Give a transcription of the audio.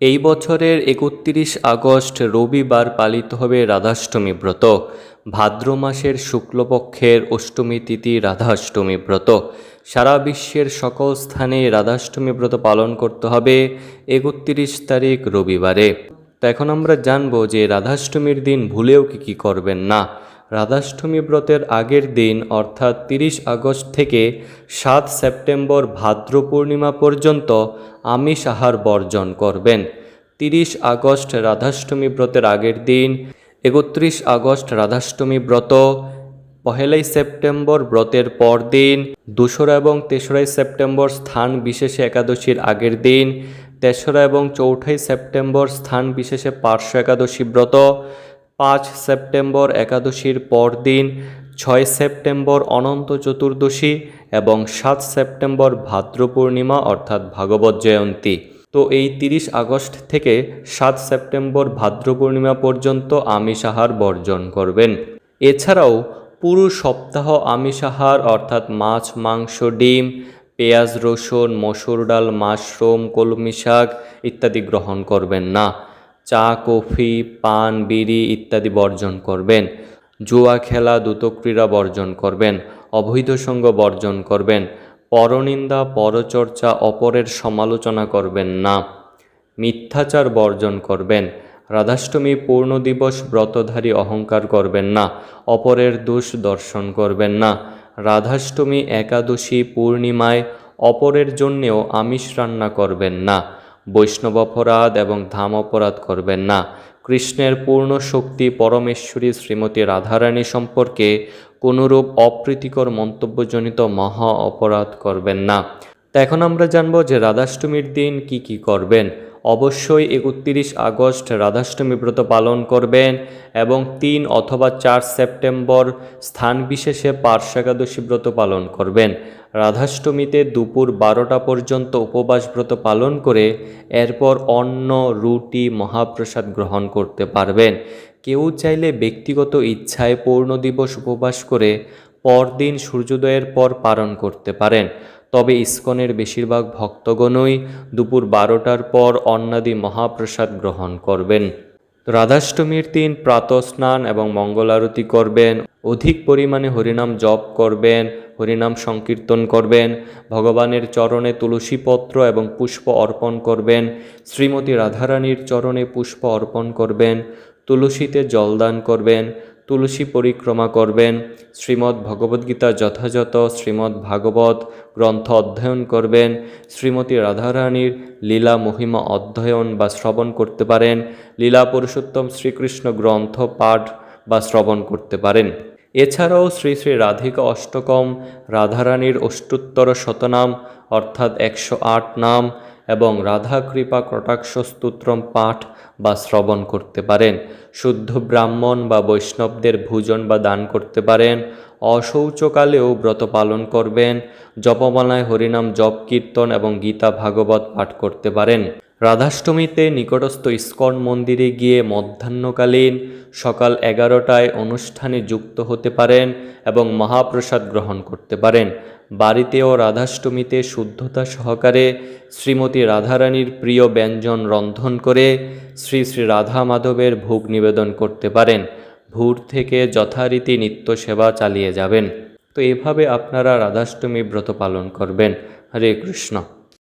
এই বছরের একত্রিশ আগস্ট রবিবার পালিত হবে রাধাষ্টমী ব্রত। ভাদ্র মাসের শুক্লপক্ষের অষ্টমী তিথি রাধাষ্টমী ব্রত। সারা বিশ্বের সকল স্থানে রাধাষ্টমী ব্রত পালন করতে হবে একত্রিশ তারিখ রবিবারে। তো এখন আমরা জানব যে রাধাষ্টমীর দিন ভুলেও কি কি করবেন না। রাধাষ্টমী ব্রতের আগের দিন, অর্থাৎ তিরিশ আগস্ট থেকে সাত সেপ্টেম্বর ভাদ্র পূর্ণিমা পর্যন্ত আমিষ আহার বর্জন করবেন। তিরিশ আগস্ট রাধাষ্টমী ব্রতের আগের দিন, একত্রিশ আগস্ট রাধাষ্টমী ব্রত, পহেলাই সেপ্টেম্বর ব্রতের পর দিন, দোসরা এবং তেসরাই সেপ্টেম্বর স্থান বিশেষে একাদশীর আগের দিন, তেসরা এবং চৌঠাই সেপ্টেম্বর স্থান বিশেষে পার্শ্ব একাদশী ব্রত পাঁচ সেপ্টেম্বর একাদশীর পরদিন, ছয় সেপ্টেম্বর অনন্ত চতুর্দশী এবং সাত সেপ্টেম্বর ভাদ্র পূর্ণিমা অর্থাৎ ভাগবত জয়ন্তী। তো এই তিরিশ আগস্ট থেকে সাত সেপ্টেম্বর ভাদ্র পূর্ণিমা পর্যন্ত আমিষ আহার বর্জন করবেন। এছাড়াও পুরো সপ্তাহ আমিষ আহার অর্থাৎ মাছ, মাংস, ডিম, পেঁয়াজ, রসুন, মসুর ডাল, মাশরুম, কলমি শাক ইত্যাদি গ্রহণ করবেন না। চা, কফি, পান, বিড়ি ইত্যাদি বর্জন করবেন। জুয়া খেলা, দ্রুতক্রীড়া বর্জন করবেন। অবৈধ সঙ্গ বর্জন করবেন। পরনিন্দা, পরচর্চা অপরের সমালোচনা করবেন না। মিথ্যাচার বর্জন করবেন। রাধাষ্টমী, পূর্ণ দিবস, ব্রতধারী অহংকার করবেন না। অপরের দোষ দর্শন করবেন না। রাধাষ্টমী, একাদশী, পূর্ণিমায় অপরের জন্যেও আমিষ রান্না করবেন না। বৈষ্ণব অপরাধ এবং ধাম অপরাধ করবেন না। কৃষ্ণের পূর্ণ শক্তি পরমেশ্বরী শ্রীমতী রাধারানী সম্পর্কে কোনোরূপ অপ্রীতিকর মন্তব্যজনিত মহা অপরাধ করবেন না। তা এখন আমরা জানব যে রাধাষ্টমীর দিন কি কি করবেন। অবশ্যই একত্রিশ আগস্ট রাধাষ্টমী ব্রত পালন করবেন এবং তিন অথবা চার সেপ্টেম্বর স্থান বিশেষে পার্শ্ব একাদশী ব্রত পালন করবেন। রাধাষ্টমীতে দুপুর বারোটা পর্যন্ত উপবাস ব্রত পালন করে এরপর অন্ন, রুটি, মহাপ্রসাদ গ্রহণ করতে পারবেন। কেউ চাইলে ব্যক্তিগত ইচ্ছায় পূর্ণ দিবস উপবাস করে পরদিন সূর্যোদয়ের পর পালন করতে পারেন। তবে ইস্কনের বেশিরভাগ ভক্তগণই দুপুর বারোটার পর অন্নাদি মহাপ্রসাদ গ্রহণ করবেন। রাধাষ্টমীর দিন প্রাতঃস্নান এবং মঙ্গল আরতি করবেন, অধিক পরিমাণে হরিনাম জপ করবেন, হরিনাম সংকীর্তন করবেন, ভগবানের চরণে তুলসীপত্র এবং পুষ্প অর্পণ করবেন, শ্রীমতী রাধারানীর চরণে পুষ্প অর্পণ করবেন, তুলসীতে জলদান করবেন তুলসী পরিক্রমা করবেন, শ্রীমদ্ ভগবদ্গীতা যথাযথ, শ্রীমদ্ ভাগবত গ্রন্থ অধ্যয়ন করবেন, শ্রীমতী রাধারানীর লীলা মহিমা অধ্যয়ন বা শ্রবণ করতে পারেন, লীলা পুরুষোত্তম শ্রীকৃষ্ণ গ্রন্থ পাঠ বা শ্রবণ করতে পারেন। এছাড়াও শ্রী শ্রী রাধিকা অষ্টকম, রাধারানীর অষ্টোত্তর শতনাম, অর্থাৎ একশো আট নাম এবং রাধা কৃপা কটাক্ষ স্তুত্রম পাঠ বা শ্রবণ করতে পারেন। শুদ্ধ ব্রাহ্মণ বা বৈষ্ণবদের ভোজন বা দান করতে পারেন। অশৌচকালেও ব্রত পালন করবেন। জপমালায় হরিনাম জপ কীর্তন এবং গীতা ভাগবত পাঠ করতে পারেন। রাধাষ্টমীতে নিকটস্থ ইস্কন মন্দিরে গিয়ে মধ্যাহ্নকালীন সকাল এগারোটায় অনুষ্ঠানে যুক্ত হতে পারেন এবং মহাপ্রসাদ গ্রহণ করতে পারেন। বাড়িতেও রাধাষ্টমীতে শুদ্ধতা সহকারে শ্রীমতী রাধারানীর প্রিয় ব্যঞ্জন রন্ধন করে শ্রী শ্রী রাধা মাধবের ভোগ নিবেদন করতে পারেন। ভোর থেকে যথারীতি নিত্য সেবা চালিয়ে যাবেন। তো এভাবে আপনারা রাধাষ্টমী ব্রত পালন করবেন। হরে কৃষ্ণ।